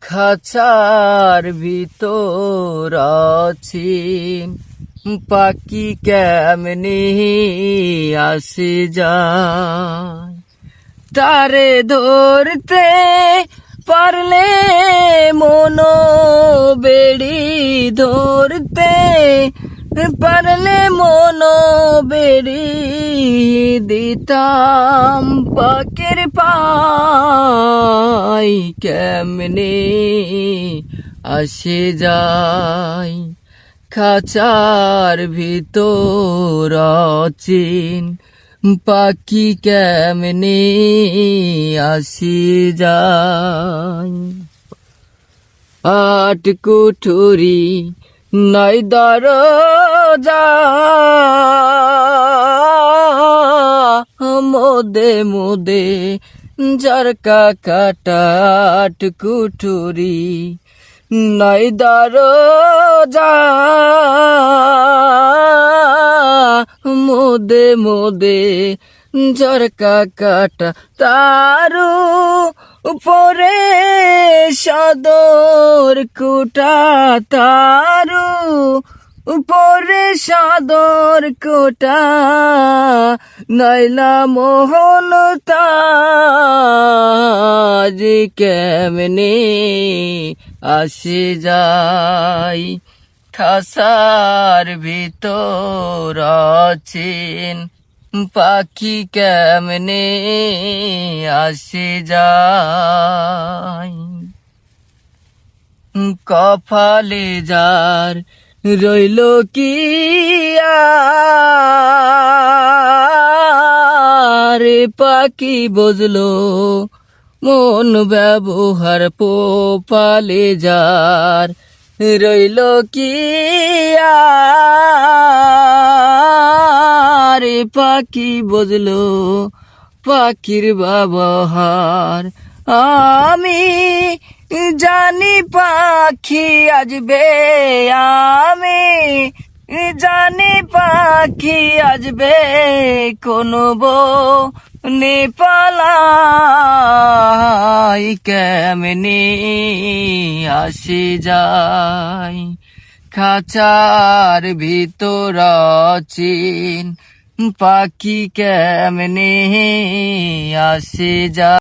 খাঁচার ভিতর আছি। পাখি কেমনি আসে যায়? তারে ধরতে পারলে মনো বেড়ি ধরতে পারলে মনো বেড়ি দিতাম পাকের পাই কেমনে আসে যায় খাঁচার ভিতর অচিন পাখি কেমনে আসি যায়? আট কুঠুরি নাই দরজা মোদে মোদে জরকা কাটাট কুঠুরি নাই দরজা মোদে মোদে ঝরকা কাটা তারু উপরে সদর কুটা তারু উপরে সদর কোটা, নইলা মোহন তাজ কেমনে আসে যাই খাসার ভিতর আছেন পাখি কেমনে আসে যায়? কপালে যার রইল কি রে পাখি বজলো মন ব্যবহার পোপালে যার। রইল কি রে পাখি বজলো পাখির ব্যবহার। আমি জানি পাখি আজবে আমি জানি পাখি আসবে কোনো বো নেপালাই কেমনি আসি যায় খাঁচার ভিতর চিন পাখি কেমনে আসি যায়